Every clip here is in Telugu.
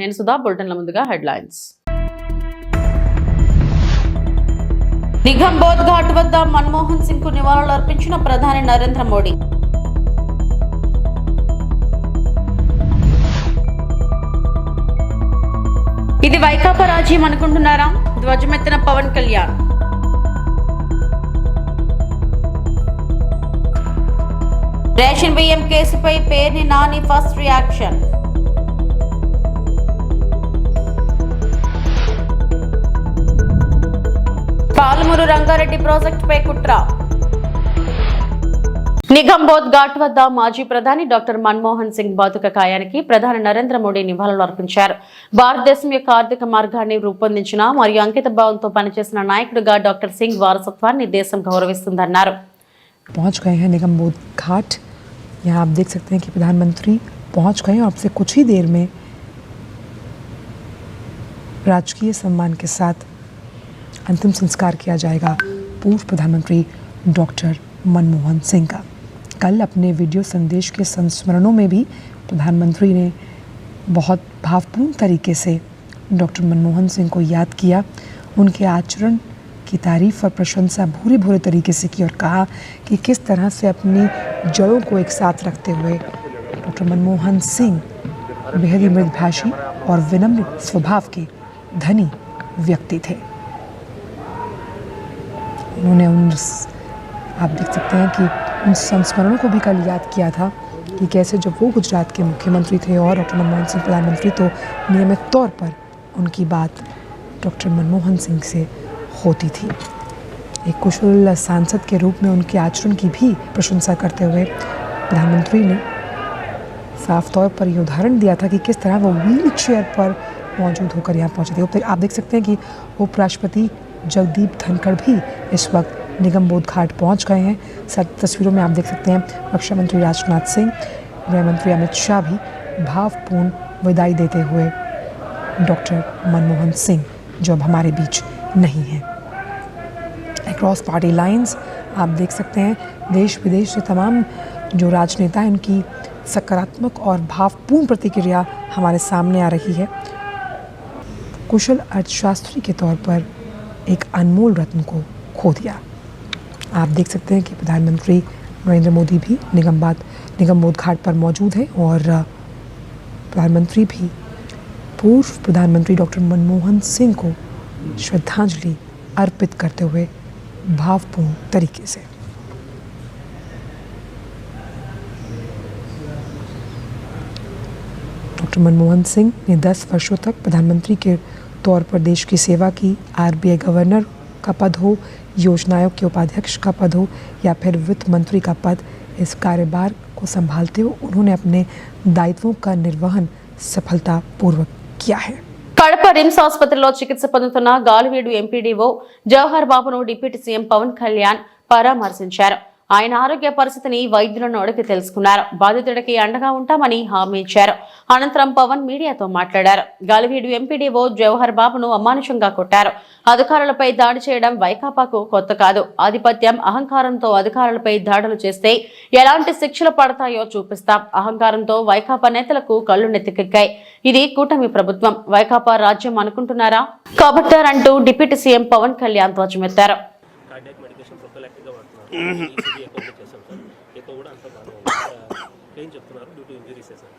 నేను సుధా బులెటిన్ల ముందుగా హెడ్లైన్స్. నిగంబోధ్ ఘాట్ వద్ద మన్మోహన్ సింగ్కు నివాళులు అర్పించిన ప్రధాని నరేంద్ర మోడీ. ఇది వైకాపా రాజ్యం అనుకుంటున్నారా? ధ్వజమెత్తిన పవన్ కళ్యాణ్. రేషన్ బియ్యం కేసుపై Perni Nani first reaction. Palamuru Rangareddy ప్రాజెక్టుపై కుట్ర నిగంబోధ్ ఘాట్ వద్ద మాజీ ప్రధాని డాక్టర్ మన్మోహన్ సింగ్ బాతుక కాయానికి ప్రధాని నరేంద్ర మోడీ నివాళులు అర్పించారు భారతదేశం యొక్క ఆర్థిక మార్గాన్ని రూపొందించిన మరియు అంకిత భావంతో పనిచేసిన నాయకుడిగా డాక్టర్ సింగ్ వారసత్వాన్ని దేశం గౌరవిస్తుందన్నారు पहुंच गए हैं निगम बोध घाट यहाँ आप देख सकते हैं कि प्रधानमंत्री पहुंच गए हैं और अब से कुछ ही देर में राजकीय सम्मान के साथ अंतिम संस्कार किया जाएगा पूर्व प्रधानमंत्री डॉक्टर मनमोहन सिंह का। कल अपने वीडियो संदेश के संस्मरणों में भी प्रधानमंत्री ने बहुत भावपूर्ण तरीके से डॉक्टर मनमोहन सिंह को याद किया। उनके आचरण की तारीफ़ और प्रशंसा भूरे भूरे तरीके से की और कहा कि किस तरह से अपनी जड़ों को एक साथ रखते हुए डॉक्टर मनमोहन सिंह बेहद ही मृदभाषी और विनम्र स्वभाव के धनी व्यक्ति थे। उन्होंने उन आप देख सकते हैं कि उन संस्मरणों को भी कल याद किया था कि कैसे जब वो गुजरात के मुख्यमंत्री थे और डॉक्टर मनमोहन सिंह प्रधानमंत्री तो नियमित तौर पर उनकी बात डॉक्टर मनमोहन सिंह से होती थी। एक कुशल सांसद के रूप में उनके आचरण की भी प्रशंसा करते हुए प्रधानमंत्री ने साफ़ तौर पर ये उदाहरण दिया था कि किस तरह वो व्हील चेयर पर मौजूद होकर यहाँ पहुँचे थे। आप देख सकते हैं कि उपराष्ट्रपति जगदीप धनखड़ भी इस वक्त निगम बोध घाट पहुँच गए हैं। सर तस्वीरों में आप देख सकते हैं, रक्षा मंत्री राजनाथ सिंह, गृह मंत्री अमित शाह भी भावपूर्ण विदाई देते हुए डॉक्टर मनमोहन सिंह, जो अब हमारे बीच नहीं हैं। अक्रॉस पार्टी लाइंस आप देख सकते हैं देश विदेश से तमाम जो राजनेता हैं, उनकी सकारात्मक और भावपूर्ण प्रतिक्रिया हमारे सामने आ रही है। कुशल अर्थशास्त्री के तौर पर एक अनमोल रत्न को खो दिया। आप देख सकते हैं कि प्रधानमंत्री नरेंद्र मोदी भी निगमबाद निगमबोध घाट पर मौजूद हैं और प्रधानमंत्री भी पूर्व प्रधानमंत्री डॉक्टर मनमोहन सिंह को श्रद्धांजलि अर्पित करते हुए भावपूर्ण तरीके से। डॉक्टर मनमोहन सिंह ने 10 वर्षों तक प्रधानमंत्री के तौर पर देश की सेवा की आरबीआई गवर्नर का पद हो योजना आयोग के उपाध्यक्ष का पद हो या फिर वित्त मंत्री का पद इस कार्यभार को संभालते हुए उन्होंने अपने दायित्वों का निर्वहन सफलतापूर्वक किया है కడప రిమ్స్ ఆసుపత్రిలో చికిత్స పొందుతున్న గాలివీడు ఎంపీడీఓ జవహర్ బాబును డిప్యూటీ సీఎం పవన్ కళ్యాణ్ పరామర్శించారు ఆయన ఆరోగ్య పరిస్థితిని వైద్యులను అడిగి తెలుసుకున్నారు. బాధితుడికి అండగా ఉంటామని హామీ ఇచ్చారు. అనంతరం పవన్ మీడియాతో మాట్లాడారు. గాలివీడు ఎంపీడీఓ జవహర్ బాబును అమానుషంగా కొట్టారు. అధికారులపై దాడి చేయడం వైకాపాకు కొత్త కాదు. ఆధిపత్యం అహంకారంతో అధికారులపై దాడులు చేస్తే ఎలాంటి శిక్షలు పడతాయో చూపిస్తాం. అహంకారంతో వైకాపా నేతలకు కళ్ళు నెత్తికెక్కాయి. ఇది కూటమి ప్రభుత్వం. వైకాపా రాజ్యం అనుకుంటున్నారా? కాబట్టారంటూ డిప్యూటీ సీఎం పవన్ కళ్యాణ్ ధ్వజమెత్తారు. ఎక్కువ సార్. ఎక్కువ కూడా అంత ఇక్కడ ఏం చెప్తున్నారు. డ్యూ టు ఇంజరీసే సార్.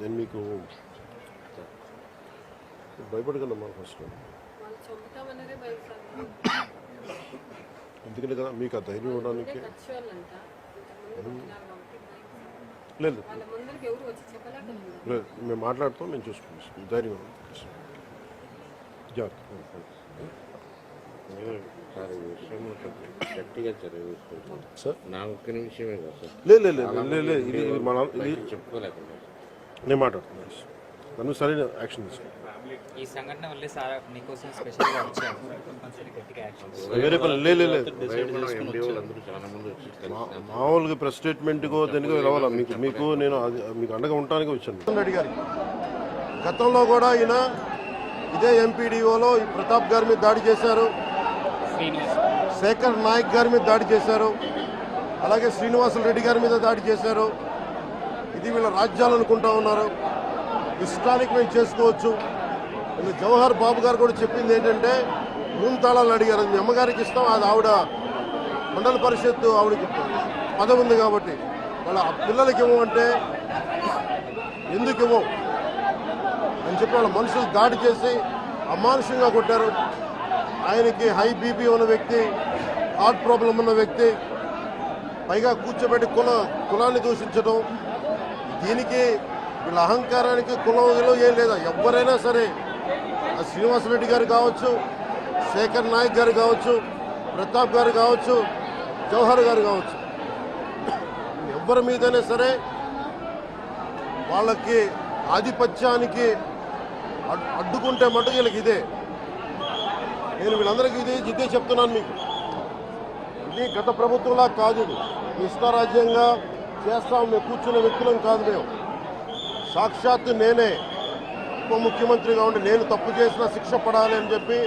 నేను మీకు భయపడగలమ్మా ఫస్ట్. ఎందుకంటే కదా మీకు ఆ ధైర్యం ఇవ్వడానికి లేదు. లేదు మేము మాట్లాడుతాం మేము చూసుకుంటాం. ధైర్యం లేదు లేదు లేదు లేదు లేదు ఇది ఇది మన ఇది చెప్పుకోలేకుండా నేను మాట్లాడుతున్నాను. నన్ను సరైన యాక్షన్ తీసుకుంటాను ఈ సంఘటన వల్లే సార్ నీకోసం స్పెషల్గా వచ్చాము కంపల్సరీ గట్టిగా యాక్షన్ వేరే పని లే లే, లేదు ఎండి వాళ్ళందరూ చాలా మంది వచ్చి కలిసి మామూలుగా ప్రెస్ స్టేట్మెంట్కో దేనికో రావాలా? మీకు మీకు నేను మీకు అండగా ఉండటానికి వచ్చాను. రెడ్డి గారి గతంలో కూడా ఈయన ఇదే ఎంపీడీఓలో ఈ ప్రతాప్ గారి మీద దాడి చేశారు. శేఖర్ నాయక్ గారి మీద దాడి చేశారు. అలాగే శ్రీనివాసులు రెడ్డి గారి మీద దాడి చేశారు. ఇది వీళ్ళ రాజ్యాలు అనుకుంటా ఉన్నారు. ఇష్టానికి మేము చేసుకోవచ్చు. జవహర్ బాబు గారు కూడా చెప్పింది ఏంటంటే మూడు తాళాలు అడిగారు మీ అమ్మగారికి ఇస్తాం అది ఆవిడ మండల పరిషత్తు ఆవిడకి పదవి ఉంది కాబట్టి. వాళ్ళ పిల్లలకి ఇవ్వమంటే ఎందుకు ఇవ్వం? అని చెప్పి వాళ్ళ మనుషులు దాడి చేసి అమానుషంగా కొట్టారు. ఆయనకి హై బీపీ ఉన్న వ్యక్తి హార్ట్ ప్రాబ్లం ఉన్న వ్యక్తి పైగా కూర్చోబెట్టి కుల కులాన్ని దూషించడం దీనికి వీళ్ళ అహంకారానికి కులం ఏం లేదా? ఎవరైనా సరే శ్రీనివాసరెడ్డి గారు కావచ్చు శేఖర్ నాయక్ గారు కావచ్చు ప్రతాప్ గారు కావచ్చు జవహర్ గారు కావచ్చు. ఎవరి మీదైనా సరే వాళ్ళకి ఆధిపత్యానికి అడ్డుకుంటే మటు వీళ్ళకి ఇదే. నేను వీళ్ళందరికీ ఇది ఇదే చెప్తున్నాను మీకు. ఇది గత ప్రభుత్వంలా కాదు ఇష్టారాజ్యంగా చేస్తాం మేము కూర్చున్న వ్యక్తులం కాదు మేము. సాక్షాత్తు నేనే. ఉప ముఖ్యమంత్రిగా ఉండి నేను తప్పు చేసిన శిక్ష పడాలి అని చెప్పి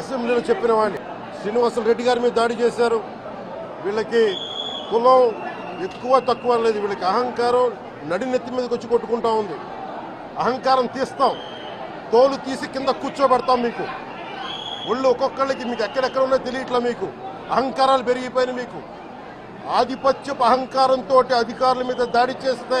అసెంబ్లీలో చెప్పిన వాడిని. శ్రీనివాసులు రెడ్డి గారి మీద దాడి చేశారు. వీళ్ళకి కులం ఎక్కువ తక్కువ లేదు. వీళ్ళకి అహంకారం నడినెత్తి మీదకి వచ్చి కొట్టుకుంటా ఉంది. అహంకారం తీస్తాం. తోలు తీసి కింద కూర్చోబెడతాం మీకు. ఒళ్ళు ఒక్కొక్కళ్ళకి మీకు ఎక్కడెక్కడ ఉన్నాయో తెలియట్లా మీకు. అహంకారాలు పెరిగిపోయినాయి మీకు. ఆధిపత్యపు అహంకారంతో అధికారుల మీద దాడి చేస్తే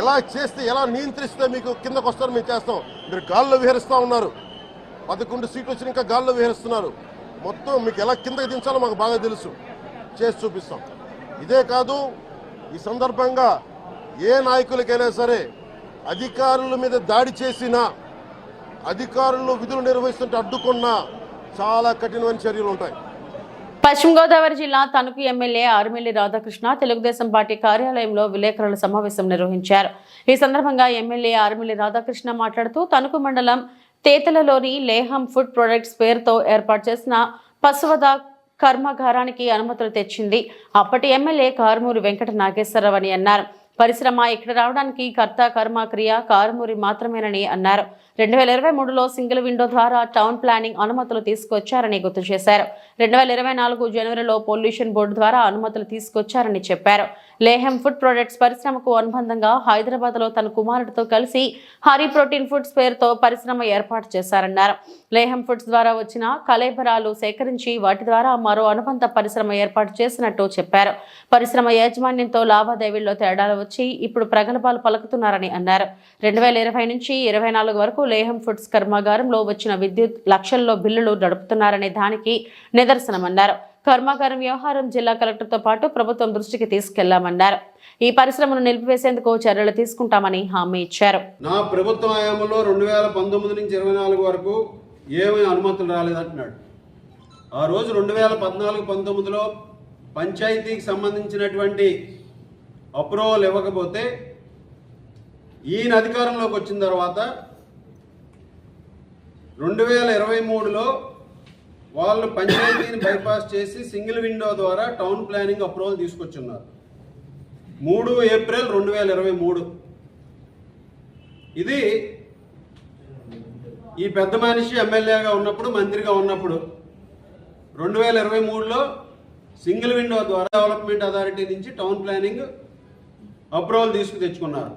ఎలా చేస్తే ఎలా నియంత్రిస్తే మీకు కిందకు వస్తారు మేము చేస్తాం. మీరు గాల్లో విహరిస్తూ ఉన్నారు. పదకొండు సీట్లు వచ్చిన ఇంకా గాల్లో విహరిస్తున్నారు. మొత్తం మీకు ఎలా కిందకి దించాలో మాకు బాగా తెలుసు. చేసి చూపిస్తాం. ఇదే కాదు ఈ సందర్భంగా ఏ నాయకులకైనా సరే అధికారుల మీద దాడి చేసినా అధికారులు విధులు నిర్వహిస్తుంటే అడ్డుకున్నా చాలా కఠినమైన చర్యలు ఉంటాయి. పశ్చిమ గోదావరి జిల్లా తణుకు ఎమ్మెల్యే ఆర్మిల్లి రాధాకృష్ణ తెలుగుదేశం పార్టీ కార్యాలయంలో విలేకరుల సమావేశం నిర్వహించారు. ఈ సందర్భంగా ఎమ్మెల్యే ఆర్మిల్లి రాధాకృష్ణ మాట్లాడుతూ తణుకు మండలం తేతలలోని లేహం ఫుడ్ ప్రొడక్ట్స్ పేరుతో ఏర్పాటు చేసిన పశువద కర్మాగారానికి అనుమతులు తెచ్చింది. అప్పటి ఎమ్మెల్యే కారుమూరి వెంకట నాగేశ్వరరావు అని అన్నారు. పరిశ్రమ ఇక్కడ రావడానికి కర్త కర్మ క్రియ కారుమూరి మాత్రమేనని అన్నారు. రెండు వేల ఇరవై మూడులో సింగిల్ విండో ద్వారా టౌన్ ప్లానింగ్ అనుమతులు తీసుకొచ్చారని గుర్తు చేశారు. రెండు వేల ఇరవై నాలుగు జనవరిలో పొల్యూషన్ బోర్డు ద్వారా అనుమతులు తీసుకొచ్చారని చెప్పారు. లేహం ఫుడ్ ప్రొడక్ట్స్ పరిశ్రమకు అనుబంధంగా హైదరాబాద్లో తన కుమారుడితో కలిసి హరి ప్రోటీన్ ఫుడ్స్ పేరుతో పరిశ్రమ ఏర్పాటు చేశారన్నారు. లేహం ఫుడ్స్ ద్వారా వచ్చిన కలేబరాలు సేకరించి వాటి ద్వారా మరో అనుబంధ పరిశ్రమ ఏర్పాటు చేసినట్టు చెప్పారు. పరిశ్రమ యాజమాన్యంతో లావాదేవీల్లో తేడాలు వచ్చి ఇప్పుడు ప్రగల్భాలు పలుకుతున్నారని అన్నారు. రెండు వేల ఇరవై నుంచి ఇరవై నాలుగు వరకు లేహం ఫుడ్స్ కర్మాగారంలో వచ్చిన విద్యుత్ లక్షల్లో బిల్లులు నడుపుతున్నారనే దానికి నిదర్శనమన్నారు. కర్మాగారం వ్యవహారం జిల్లా కలెక్టర్తో పాటు ప్రభుత్వం దృష్టికి తీసుకెళ్ళామన్నారు. ఈ పరిశ్రమను నిలిపివేసేందుకు చర్యలు తీసుకుంటామని హామీ ఇచ్చారు. నా ప్రభుత్వ హయాంలో రెండు వేల పంతొమ్మిది నుంచి ఇరవై నాలుగు వరకు ఏమీ అనుమతులు రాలేదంటున్నాడు. ఆ రోజు రెండు వేల పద్నాలుగు పంతొమ్మిదిలో పంచాయతీకి సంబంధించినటువంటి అప్రూవల్ ఇవ్వకపోతే ఈయన అధికారంలోకి వచ్చిన తర్వాత రెండు వేల ఇరవై మూడులో వాళ్ళు పంచాయతీని బైపాస్ చేసి సింగిల్ విండో ద్వారా టౌన్ ప్లానింగ్ అప్రూవల్ తీసుకొచ్చున్నారు. మూడు ఏప్రిల్ రెండు వేల ఇరవై మూడు. ఇది ఈ పెద్ద మనిషి ఎమ్మెల్యేగా ఉన్నప్పుడు మంత్రిగా ఉన్నప్పుడు రెండు వేల ఇరవై మూడులో సింగిల్ విండో ద్వారా డెవలప్మెంట్ అథారిటీ నుంచి టౌన్ ప్లానింగ్ అప్రూవల్ తీసుకు తెచ్చుకున్నారు.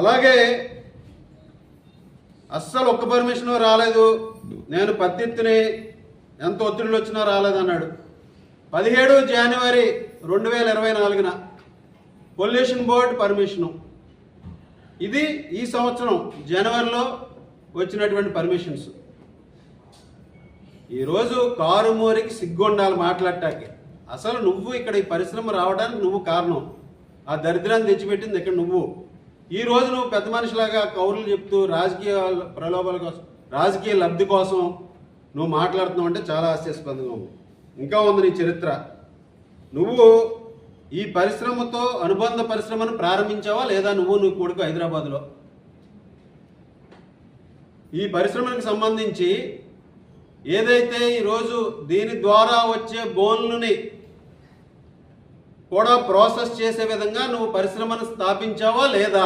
అలాగే అస్సలు ఒక్క పర్మిషన్ రాలేదు. నేను పత్తిత్తిని ఎంత ఒత్తిడిలు వచ్చినా రాలేదన్నాడు. పదిహేడు జనవరి రెండు వేల ఇరవై నాలుగున పొల్యూషన్ బోర్డు పర్మిషను. ఇది ఈ సంవత్సరం జనవరిలో వచ్చినటువంటి పర్మిషన్స్. ఈరోజు కారు మోరికి సిగ్గుండాలి మాట్లాడటానికి. అసలు నువ్వు ఇక్కడ ఈ పరిశ్రమ రావడానికి నువ్వు కారణం. ఆ దరిద్రాన్ని తెచ్చిపెట్టింది ఇక్కడ నువ్వు. ఈ నువ్వు పెద్ద మనిషిలాగా కౌరులు చెప్తూ రాజకీయ ప్రలోభాల కోసం రాజకీయ లబ్ధి కోసం నువ్వు మాట్లాడుతున్నావు అంటే చాలా హాస్యాస్పదంగా ఉంది. ఇంకా ఉంది నీ చరిత్ర. నువ్వు ఈ పరిశ్రమతో అనుబంధ పరిశ్రమను ప్రారంభించావా లేదా నువ్వు నువ్వు కొడుకు హైదరాబాద్లో? ఈ పరిశ్రమకు సంబంధించి ఏదైతే ఈరోజు దీని ద్వారా వచ్చే బోన్లని కూడా ప్రాసెస్ చేసే విధంగా నువ్వు పరిశ్రమను స్థాపించావా లేదా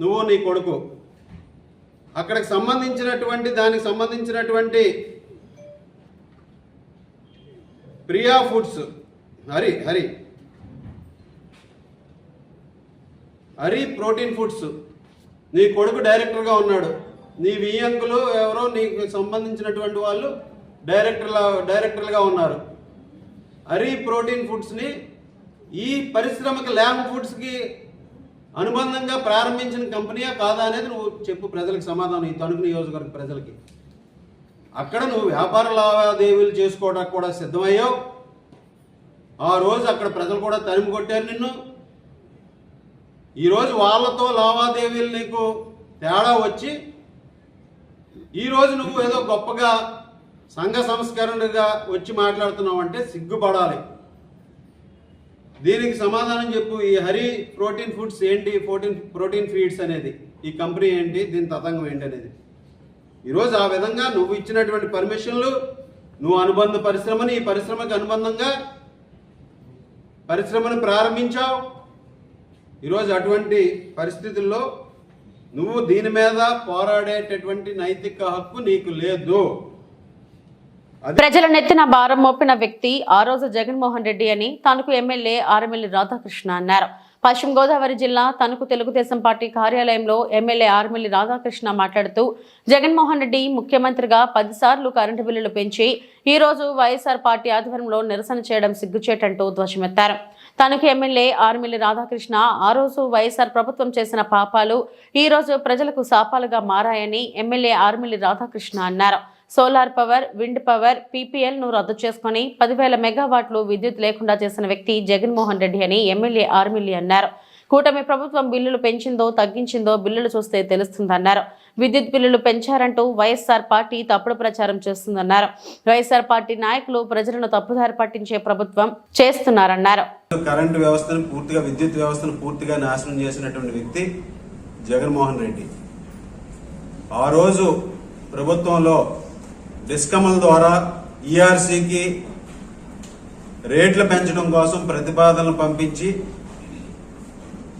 నువ్వు నీ కొడుకు? అక్కడికి సంబంధించినటువంటి దానికి సంబంధించినటువంటి Priya foods. Hari Hari. Hari protein foods. నీ కొడుకు డైరెక్టర్గా ఉన్నాడు. నీ వియ్యంకులు ఎవరో నీకు సంబంధించినటువంటి వాళ్ళు డైరెక్టర్ల డైరెక్టర్లుగా ఉన్నారు. హరి ప్రోటీన్ ఫుడ్స్ని ఈ పరిశ్రమకి ల్యామ్ ఫుడ్స్కి అనుబంధంగా ప్రారంభించిన కంపెనీయా కాదా అనేది నువ్వు చెప్పు ప్రజలకు సమాధానం ఈ తణుకు నియోజకవర్గ ప్రజలకి. అక్కడ నువ్వు వ్యాపార లావాదేవీలు చేసుకోవడానికి కూడా సిద్ధమయ్యావు. ఆ రోజు అక్కడ ప్రజలు కూడా తరిమి కొట్టారు నిన్ను. ఈరోజు వాళ్ళతో లావాదేవీలు నీకు తేడా వచ్చి ఈరోజు నువ్వు ఏదో గొప్పగా సంఘ సంస్కరణగా వచ్చి మాట్లాడుతున్నావు అంటే సిగ్గుపడాలి. దీనికి సమాధానం చెప్పు ఈ హరి ప్రోటీన్ ఫుడ్స్ ఏంటి? ప్రోటీన్ ప్రోటీన్ ఫీడ్స్ అనేది. ఈ కంపెనీ ఏంటి? దీని తతంగం ఏంటి అనేది. ఈరోజు ఆ విధంగా నువ్వు ఇచ్చినటువంటి పర్మిషన్లు నువ్వు అనుబంధ పరిశ్రమని ఈ పరిశ్రమకి అనుబంధంగా పరిశ్రమను ప్రారంభించావు. ఈరోజు అటువంటి పరిస్థితుల్లో నువ్వు దీని మీద పోరాడేటటువంటి నైతిక హక్కు నీకు లేదు. ప్రజల నెత్తిన భారం మోపిన వ్యక్తి ఆ రోజు జగన్మోహన్ రెడ్డి అని తనకు ఎమ్మెల్యే ఆర్మిల్లి రాధాకృష్ణ అన్నారు. పశ్చిమ గోదావరి జిల్లా తణుకు తెలుగుదేశం పార్టీ కార్యాలయంలో ఎమ్మెల్యే ఆర్మిల్లి రాధాకృష్ణ మాట్లాడుతూ జగన్మోహన్ రెడ్డి ముఖ్యమంత్రిగా పదిసార్లు కరెంటు బిల్లులు పెంచి ఈ రోజు వైఎస్ఆర్ పార్టీ ఆధ్వర్యంలో నిరసన చేయడం సిగ్గుచేటంటూ ధ్వజమెత్తారు. తనకు ఎమ్మెల్యే ఆర్మిల్లి రాధాకృష్ణ ఆ రోజు వైఎస్ఆర్ ప్రభుత్వం చేసిన పాపాలు ఈ రోజు ప్రజలకు శాపాలుగా మారాయని ఎమ్మెల్యే ఆర్మిల్లి రాధాకృష్ణ అన్నారు. సోలార్ పవర్ విండ్ పవర్ పీపీఎల్ను రద్దు చేసుకుని పదివేల మెగావాట్లు విద్యుత్ లేకుండా చేసిన వ్యక్తి జగన్మోహన్ రెడ్డి అని ఎమ్మెల్యే ఆర్మిల్లి అన్నారు. కూటమి ప్రభుత్వం బిల్లులు పెంచిందో తగ్గించిందో బిల్లులు చూస్తే తెలుస్తుందన్నారు. విద్యుత్ బిల్లులు పెంచారంటూ వైఎస్ఆర్ పార్టీ తప్పుడు ప్రచారం చేస్తుందన్నారు. వైఎస్ఆర్ పార్టీ నాయకులు ప్రజలను తప్పుదారి పట్టించే ప్రభుత్వం చేస్తున్నారన్నారు. కరెంటు వ్యవస్థను పూర్తిగా విద్యుత్ వ్యవస్థను పూర్తిగా నాశనం చేసినటువంటి వ్యక్తి జగన్మోహన్ రెడ్డి. ఆ రోజు ప్రభుత్వంలో డిస్కమ్ల ద్వారా ఈఆర్సీకి రేట్లు పెంచడం కోసం ప్రతిపాదనలు పంపించి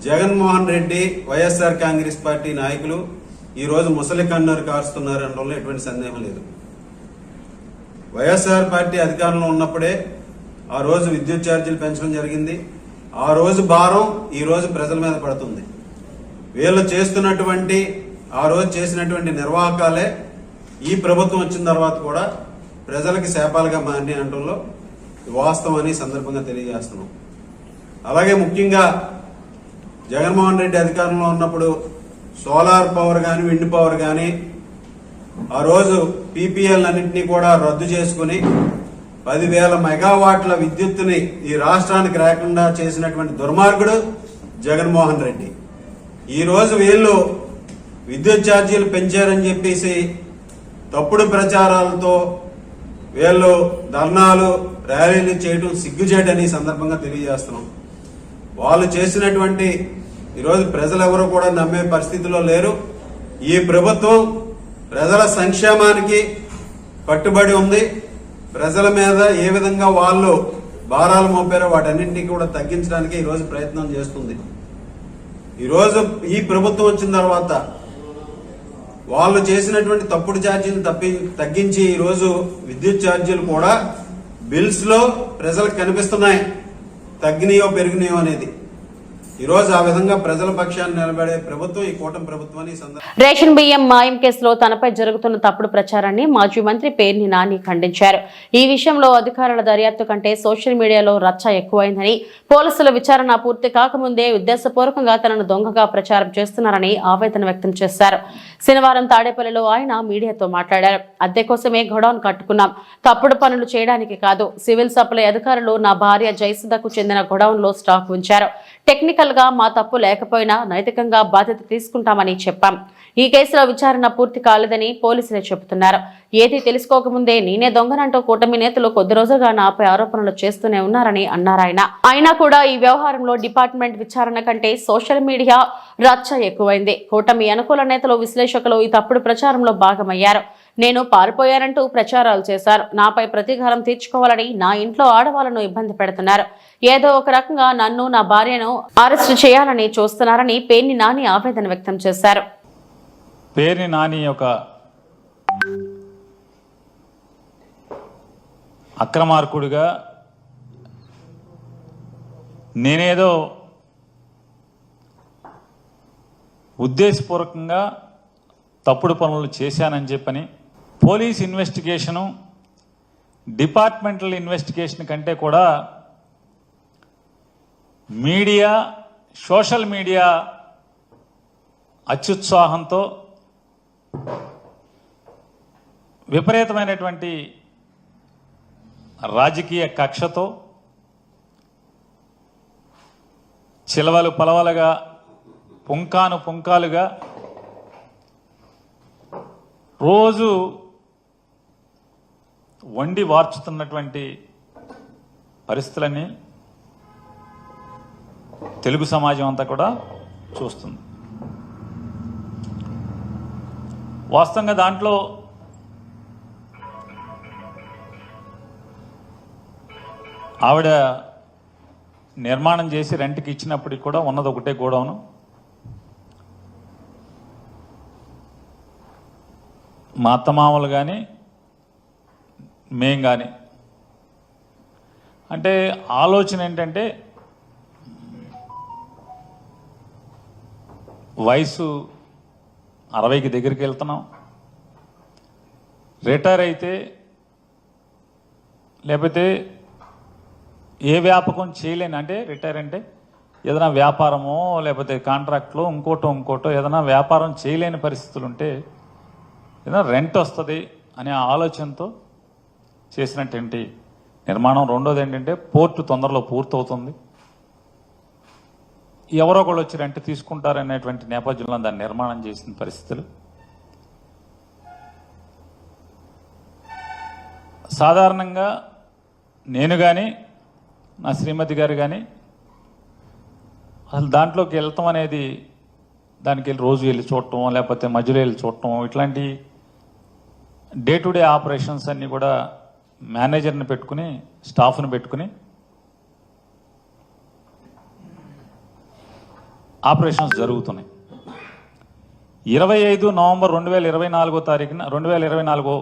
Jaganmohan Reddy YSR Congress party నాయకులు ఈరోజు ముసలి కన్నీరు కారుస్తున్నారు అనడంలో ఎటువంటి సందేహం లేదు. వైఎస్ఆర్ పార్టీ అధికారంలో ఉన్నప్పుడే ఆ రోజు విద్యుత్ ఛార్జీలు పెంచడం జరిగింది. ఆ రోజు భారం ఈ రోజు ప్రజల మీద పడుతుంది. వీళ్ళు చేస్తున్నటువంటి ఆ రోజు చేసినటువంటి నిర్వాహకాలే ఈ ప్రభుత్వం వచ్చిన తర్వాత కూడా ప్రజలకి శాపాలుగా మారిన అనడంలో వాస్తవం అని సందర్భంగా తెలియజేస్తున్నాం. అలాగే ముఖ్యంగా జగన్మోహన్ రెడ్డి అధికారంలో ఉన్నప్పుడు సోలార్ పవర్ కానీ విండ్ పవర్ కానీ ఆ రోజు పీపీఎల్ అన్నింటినీ కూడా రద్దు చేసుకుని పదివేల మెగావాట్ల విద్యుత్తుని ఈ రాష్ట్రానికి రాకుండా చేసినటువంటి దుర్మార్గుడు జగన్మోహన్ రెడ్డి. ఈరోజు వీళ్ళు విద్యుత్ ఛార్జీలు పెంచారని చెప్పేసి తప్పుడు ప్రచారాలతో వీళ్ళు ధర్నాలు ర్యాలీలు చేయడం సిగ్గుచేటని ఈ సందర్భంగా తెలియజేస్తున్నాం. వాళ్ళు చేసినటువంటి ఈరోజు ప్రజలు ఎవరు కూడా నమ్మే పరిస్థితిలో లేరు. ఈ ప్రభుత్వం ప్రజల సంక్షేమానికి కట్టుబడి ఉంది. ప్రజల మీద ఏ విధంగా వాళ్ళు భారాలు మోపారో వాటన్నింటినీ కూడా తగ్గించడానికి ఈరోజు ప్రయత్నం చేస్తుంది. ఈరోజు ఈ ప్రభుత్వం వచ్చిన తర్వాత వాళ్ళు చేసినటువంటి తప్పుడు ఛార్జీలు తప్పి తగ్గించి ఈరోజు విద్యుత్ ఛార్జీలు కూడా బిల్స్లో ప్రజలకు కనిపిస్తున్నాయి. తగ్గినాయో పెరిగినాయో అనేది. ఈరోజు ఆ విధంగా ప్రజల పక్షాన్ని నిలబడే ప్రభుత్వం ఈ కూటమి ప్రభుత్వాన్ని రేషన్ బియ్యం మాయం కేసులో తనపై జరుగుతున్న తప్పుడు ప్రచారాన్ని మాజీ మంత్రి పేర్ని నాని ఖండించారు. ఈ విషయంలో అధికారుల దర్యాప్తు కంటే సోషల్ మీడియాలో రచ్చ ఎక్కువైందని పోలీసుల విచారణ పూర్తి కాకముందే ఉద్దేశపూర్వకంగా తనను దొంగగా ప్రచారం చేస్తున్నారని ఆవేదన వ్యక్తం చేశారు. శనివారం తాడేపల్లిలో ఆయన మీడియాతో మాట్లాడారు. అద్దె కోసమే గొడౌన్ కట్టుకున్నాం. తప్పుడు పనులు చేయడానికి కాదు సివిల్ సప్లై అధికారులు నా భార్య జయసుధకు చెందిన గొడౌన్లో స్టాక్ ఉంచారు. టెక్నికల్గా మా తప్పు లేకపోయినా నైతికంగా బాధ్యత తీసుకుంటామని చెప్పాం. ఈ కేసులో విచారణ పూర్తి కాలేదని పోలీసులే చెబుతున్నారు. ఏది తెలుసుకోకముందే నేనే దొంగనంటూ కూటమి నేతలు కొద్ది రోజులుగా నాపై ఆరోపణలు చేస్తూనే ఉన్నారని అన్నారాయన అయినా కూడా ఈ వ్యవహారంలో డిపార్ట్మెంట్ విచారణ కంటే సోషల్ మీడియా రచ్చ ఎక్కువైంది. కూటమి అనుకూల నేతలు విశ్లేషకులు ఈ తప్పుడు ప్రచారంలో భాగమయ్యారు. నేను పారిపోయానంటూ ప్రచారాలు చేశారు. నాపై ప్రతీకారం తీర్చుకోవాలని నా ఇంట్లో ఆడవాళ్ళను ఇబ్బంది పెడుతున్నారు. ఏదో ఒక రకంగా నన్ను నా భార్యను అరెస్టు చేయాలని చూస్తున్నారని పేర్ని నాని ఆవేదన వ్యక్తం చేశారు. పేరుని నాని ఒక అక్రమార్కుడిగా నేనేదో ఉద్దేశపూర్వకంగా తప్పుడు పనులు చేశానని చెప్పని పోలీస్ ఇన్వెస్టిగేషను డిపార్ట్మెంటల్ ఇన్వెస్టిగేషన్ కంటే కూడా మీడియా సోషల్ మీడియా అత్యుత్సాహంతో విపరీతమైనటువంటి రాజకీయ కక్షతో చిలవలు పలవలుగా పుంకాను పుంకాలుగా రోజు వండి వార్చుతున్నటువంటి పరిస్థితులని తెలుగు సమాజం అంతా కూడా చూస్తుంది. వాస్తవంగా దాంట్లో ఆవిడ నిర్మాణం చేసి రెంట్కి ఇచ్చినప్పటికి కూడా ఉన్నది ఒకటే గోడౌను. మా అత్తమామలు కానీ మేం కానీ అంటే ఆలోచన ఏంటంటే వయసు అరవైకి దగ్గరికి వెళ్తున్నాం. రిటైర్ అయితే లేకపోతే ఏ వ్యాపకం చేయలేను అంటే రిటైర్ అంటే ఏదైనా వ్యాపారమో లేకపోతే కాంట్రాక్ట్లో ఇంకోటో ఇంకోటో ఏదైనా వ్యాపారం చేయలేని పరిస్థితులు ఉంటే ఏదైనా రెంట్ వస్తుంది అనే ఆలోచనతో చేసినటువంటి నిర్మాణం రెండోది ఏంటంటే పోర్టు తొందరలో పూర్తవుతుంది. ఎవరో ఒకళ్ళు వచ్చి రెంట్ తీసుకుంటారనేటువంటి నేపథ్యంలో దాన్ని నిర్మాణం చేసిన పరిస్థితులు. సాధారణంగా నేను కానీ నా శ్రీమతి గారు కానీ అసలు దాంట్లోకి వెళ్తాం అనేది దానికి వెళ్ళి రోజు వెళ్ళి చూడటం లేకపోతే మధ్యలో వెళ్ళి చూడటం ఇట్లాంటి డే టు డే ఆపరేషన్స్ అన్నీ కూడా మేనేజర్ని పెట్టుకుని స్టాఫ్ని పెట్టుకుని ఆపరేషన్స్ జరుగుతున్నాయి. ఇరవై ఐదు నవంబర్ రెండు వేల ఇరవై నాలుగో తారీఖున రెండు వేల ఇరవై నాలుగో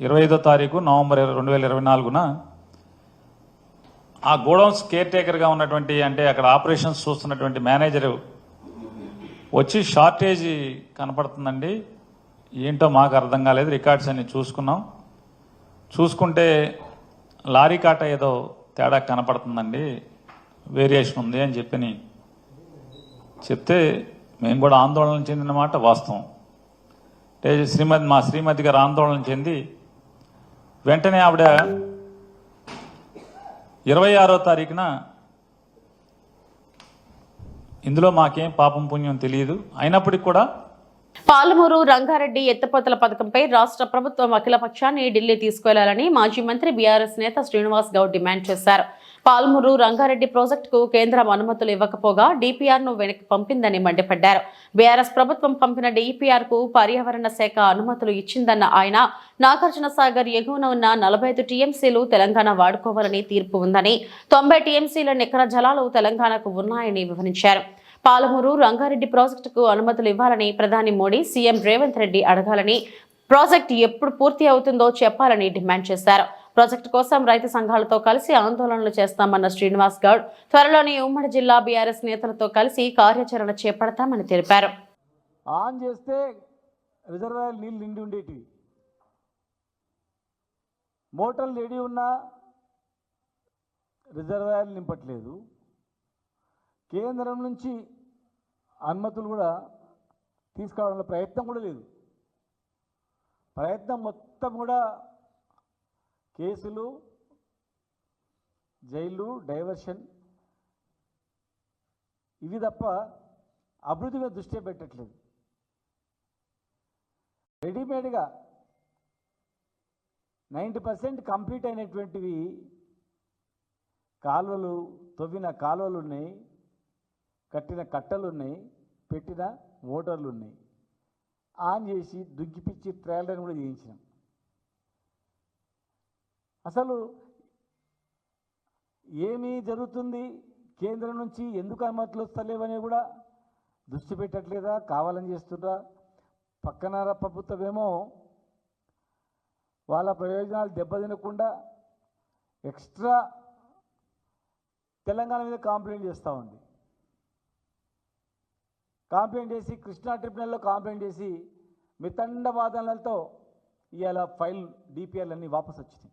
ఇరవై ఐదో తారీఖు నవంబర్ రెండు వేల ఇరవై నాలుగున ఆ గోడౌన్స్ కేర్ టేకర్గా ఉన్నటువంటి అంటే అక్కడ ఆపరేషన్స్ చూస్తున్నటువంటి మేనేజర్ వచ్చి షార్టేజ్ కనపడుతుందండి. ఏంటో మాకు అర్థం కాలేదు. రికార్డ్స్ అన్ని చూసుకున్నాం. చూసుకుంటే లారీ కాట ఏదో తేడా కనపడుతుందండి. వేరియేషన్ ఉంది అని చెప్పని చెప్తే మేము కూడా ఆందోళన చెందిన మాట వాస్తవం. అంటే శ్రీమతి మా శ్రీమతి గారు ఆందోళన చెంది వెంటనే ఆవిడ ఇరవై ఆరో తారీఖున ఇందులో మాకేం పాపం పుణ్యం తెలియదు. అయినప్పటికి కూడా పాలమూరు రంగారెడ్డి ఎత్తిపోతల పథకంపై రాష్ట్ర ప్రభుత్వం అఖిలపక్షాన్ని ఢిల్లీ తీసుకెళ్ళాలని మాజీ మంత్రి బీఆర్ఎస్ నేత శ్రీనివాస్ గౌడ్ డిమాండ్ చేశారు. పాల్మూరు రంగారెడ్డి ప్రాజెక్టుకు కేంద్రం అనుమతులు ఇవ్వకపోగా డీపీఆర్ను వెనక్కి పంపిందని మండిపడ్డారు. బీఆర్ఎస్ ప్రభుత్వం పంపిన డీపీఆర్కు పర్యావరణ శాఖ అనుమతులు ఇచ్చిందన్న ఆయన నాగార్జున సాగర్ ఎగువన ఉన్న నలభై ఐదు టీఎంసీలు తెలంగాణ వాడుకోవాలని తీర్పు ఉందని తొంభై టీఎంసీల నికర జలాలు తెలంగాణకు ఉన్నాయని వివరించారు. పాలమూరు రంగారెడ్డి ప్రాజెక్టుకు అనుమతులు ఇవ్వాలని ప్రధాని మోడీ సీఎం రేవంత్ రెడ్డి అడగాలని ప్రాజెక్టు ఎప్పుడు పూర్తి అవుతుందో చెప్పాలని డిమాండ్ చేశారు. ప్రాజెక్టు కోసం రైతు సంఘాలతో కలిసి ఆందోళనలు చేస్తామన్న శ్రీనివాస్ గౌడ్ త్వరలోనే ఉమ్మడి జిల్లా బీఆర్ఎస్ నేతలతో కలిసి కార్యాచరణ చేపడతామని తెలిపారు. ఆన్ చేస్తే రిజర్వాయర్ నీళ్ళు నిండి ఉండేటివి. మోటార్లు రెడీ ఉన్నా రిజర్వాయర్లు నింపట్లేదు. కేంద్రం నుంచి అనుమతులు కూడా తీసుకురావడంలో ప్రయత్నం కూడా లేదు. ప్రయత్నం మొత్తం కూడా కేసులు జైలు డైవర్షన్ ఇవి తప్ప అభివృద్ధి మీద దృష్టి పెట్టట్లేదు. రెడీమేడ్గా నైంటీ పర్సెంట్ కంప్లీట్ అయినటువంటివి కాలువలు తవ్విన కాలువలు ఉన్నాయి. కట్టిన కట్టలు ఉన్నాయి పెట్టిన మోటార్లు ఉన్నాయి ఆన్ చేసి దుగ్గిపిచ్చి ట్రయల్ రన్ కూడా చేయించినాం. అసలు ఏమి జరుగుతుంది? కేంద్రం నుంచి ఎందుకు అనుమతులు వస్తలేవని కూడా దృష్టి పెట్టట్లేదా? కావాలని చేస్తుండ్రా? పక్కన ప్రభుత్వమేమో వాళ్ళ ప్రయోజనాలు దెబ్బతినకుండా ఎక్స్ట్రా తెలంగాణ మీద కాంప్లైంట్ చేస్తూ ఉంది. కాంప్లైంట్ చేసి కృష్ణా ట్రిబ్యునల్లో కాంప్లైంట్ చేసి మితండ వాదనలతో ఇవాళ ఫైల్ డిపిఎల్ అన్నీ వాపసు వచ్చినాయి.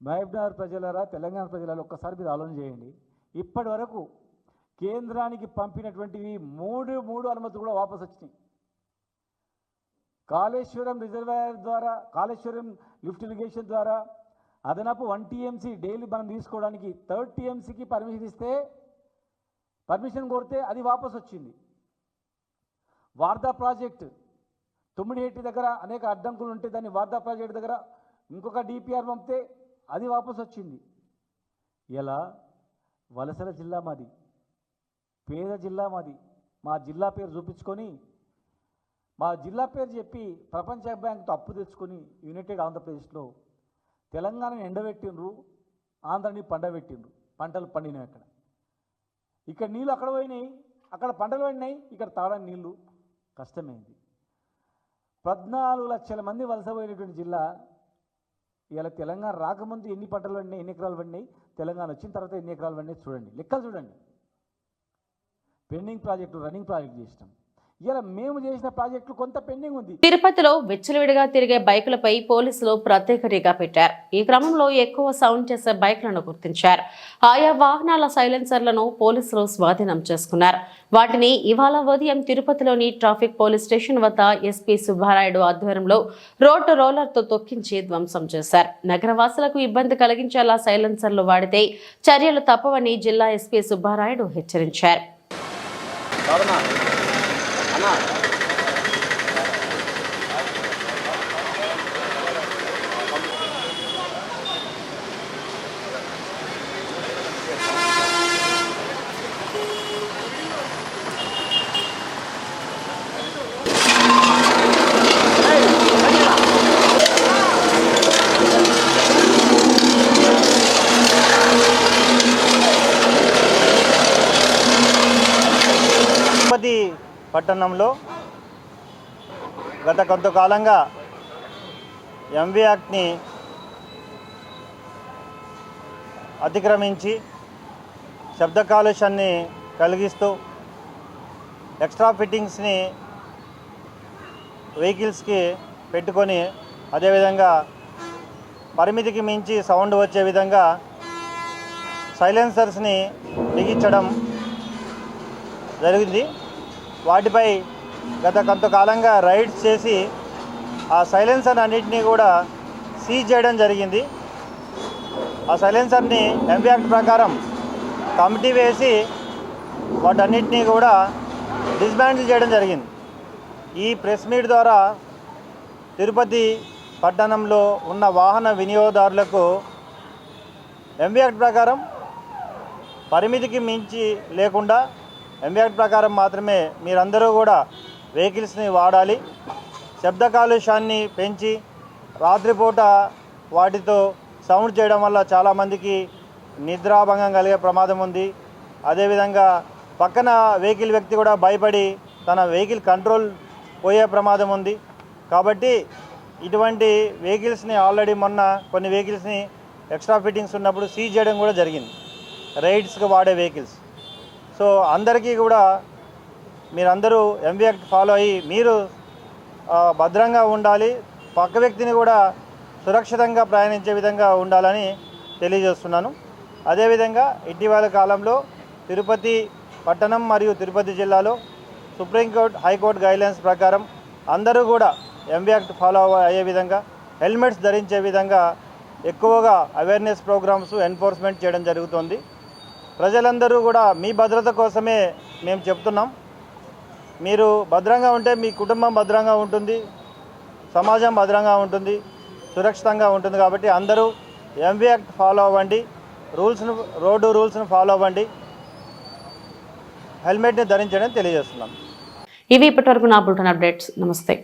మహబూబ్నగర్ ప్రజలరా తెలంగాణ ప్రజలలో ఒక్కసారి మీరు ఆలోచన చేయండి. ఇప్పటి వరకు కేంద్రానికి పంపినటువంటివి మూడు మూడు అనుమతులు కూడా వాపసు వచ్చినాయి. కాళేశ్వరం రిజర్వాయర్ ద్వారా కాళేశ్వరం లిఫ్ట్ ఇరిగేషన్ ద్వారా అదనపు వన్ టీఎంసీ డైలీ మనం తీసుకోవడానికి థర్డ్ టీఎంసీకి పర్మిషన్ ఇస్తే పర్మిషన్ కోరితే అది వాపసు వచ్చింది. వార్దా ప్రాజెక్ట్ తొమ్మిడిహెట్టి దగ్గర అనేక అడ్డంకులు ఉంటే దాన్ని వార్దా ప్రాజెక్ట్ దగ్గర ఇంకొక డిపిఆర్ పంపితే అది వాపసు వచ్చింది. ఇలా వలసల జిల్లా మాది. పేద జిల్లా మాది. మా జిల్లా పేరు చూపించుకొని మా జిల్లా పేరు చెప్పి ప్రపంచ బ్యాంక్తో అప్పు తెచ్చుకొని యునైటెడ్ ఆంధ్రప్రదేశ్లో తెలంగాణని ఎండబెట్టిండ్రు ఆంధ్రని పండబెట్టిండ్రు. పంటలు పండినాయి అక్కడ. ఇక్కడ నీళ్ళు అక్కడ పోయినాయి అక్కడ పంటలు పడినాయి ఇక్కడ తాగడానికి నీళ్ళు. కష్టమైంది. పద్నాలుగు లక్షల మంది వలసపోయినటువంటి జిల్లా ఇలా తెలంగాణ రాకముందు ఎన్ని పంటలు పడినాయి ఎన్ని ఎకరాలు పడినాయి తెలంగాణ వచ్చిన తర్వాత ఎన్ని ఎకరాలు పడినాయి చూడండి. లెక్కలు చూడండి. పెండింగ్ ప్రాజెక్టు రన్నింగ్ ప్రాజెక్ట్ చేసినాం. ఇలా మేము చేసిన ప్రాజెక్టులు కొంత పెండింగ్ ఉంది. తిరుపతిలో విచ్చలవిడిగా తిరిగే బైకులపై పోలీసులు ప్రత్యేక నిఘా పెట్టారు. ఈ క్రమంలో ఎక్కువ సౌండ్ చేసే బైకులను గుర్తించారు. ఆయా వాహనాల సైలెన్సర్లను పోలీసులు స్వాధీనం చేసుకున్నారు. వాటిని ఇవాళ ఉదయం తిరుపతిలోని ట్రాఫిక్ పోలీస్ స్టేషన్ వద్ద ఎస్పీ సుబ్బారాయుడు ఆధ్వర్యంలో రోడ్డు రోలర్తో తొక్కించి ధ్వంసం చేశారు. నగరవాసులకు ఇబ్బంది కలిగించేలా సైలెన్సర్లు వాడితే చర్యలు తప్పవని జిల్లా ఎస్పీ సుబ్బారాయుడు హెచ్చరించారు. తిరుపతి పట్టణంలో గత కొంతకాలంగా ఎంవి యాక్ట్ని అతిక్రమించి శబ్ద కాలుష్యాన్ని కలిగిస్తూ ఎక్స్ట్రా ఫిట్టింగ్స్ని వెహికల్స్కి పెట్టుకొని అదేవిధంగా పరిమితికి మించి సౌండ్ వచ్చే విధంగా సైలెన్సర్స్ని బిగించడం జరిగింది. వాటిపై గత కొంతకాలంగా రైడ్స్ చేసి ఆ సైలెన్సర్ అన్నింటినీ కూడా సీజ్ చేయడం జరిగింది. ఆ సైలెన్సర్ని ఎంపీ యాక్ట్ ప్రకారం కమిటీ వేసి వాటన్నిటినీ కూడా డిస్మాంటిల్ చేయడం జరిగింది. ఈ ప్రెస్ మీట్ ద్వారా తిరుపతి పట్టణంలో ఉన్న వాహన వినియోగదారులకు ఎంపీ యాక్ట్ ప్రకారం పరిమితికి మించి లేకుండా ఎంబియాక్ట్ ప్రకారం మాత్రమే మీరందరూ కూడా వెహికల్స్ని వాడాలి. శబ్ద కాలుష్యాన్ని పెంచి రాత్రిపూట వాటితో సౌండ్ చేయడం వల్ల చాలామందికి నిద్రాభంగం కలిగే ప్రమాదం ఉంది. అదేవిధంగా పక్కన వెహికల్ వ్యక్తి కూడా భయపడి తన వెహికల్ కంట్రోల్ పోయే ప్రమాదం ఉంది. కాబట్టి ఇటువంటి వెహికల్స్ని ఆల్రెడీ మొన్న కొన్ని వెహికల్స్ని ఎక్స్ట్రా ఫిట్టింగ్స్ ఉన్నప్పుడు సీజ్ చేయడం కూడా జరిగింది. రైడ్స్కి వాడే వెహికల్స్. సో అందరికీ కూడా మీరందరూ ఎంబీ యాక్ట్ ఫాలో అయ్యి మీరు భద్రంగా ఉండాలి. పక్క వ్యక్తిని కూడా సురక్షితంగా ప్రయాణించే విధంగా ఉండాలని తెలియజేస్తున్నాను. అదేవిధంగా ఇటీవల కాలంలో తిరుపతి పట్టణం మరియు తిరుపతి జిల్లాలో సుప్రీంకోర్టు హైకోర్టు గైడ్లైన్స్ ప్రకారం అందరూ కూడా ఎంబీ యాక్ట్ ఫాలో అయ్యే విధంగా హెల్మెట్స్ ధరించే విధంగా ఎక్కువగా అవేర్నెస్ ప్రోగ్రామ్స్ ఎన్ఫోర్స్మెంట్ చేయడం జరుగుతుంది. ప్రజలందరూ కూడా మీ భద్రత కోసమే మేము చెప్తున్నాం. మీరు భద్రంగా ఉంటే మీ కుటుంబం భద్రంగా ఉంటుంది సమాజం భద్రంగా ఉంటుంది సురక్షితంగా ఉంటుంది కాబట్టి అందరూ ఎంవీ యాక్ట్ ఫాలో అవ్వండి రూల్స్ను రోడ్డు రూల్స్ను ఫాలో అవ్వండి. హెల్మెట్ని ధరించడం తెలియజేస్తున్నాం. ఇవి ఇప్పటివరకు నా బులెటిన్ అప్డేట్స్. నమస్తే.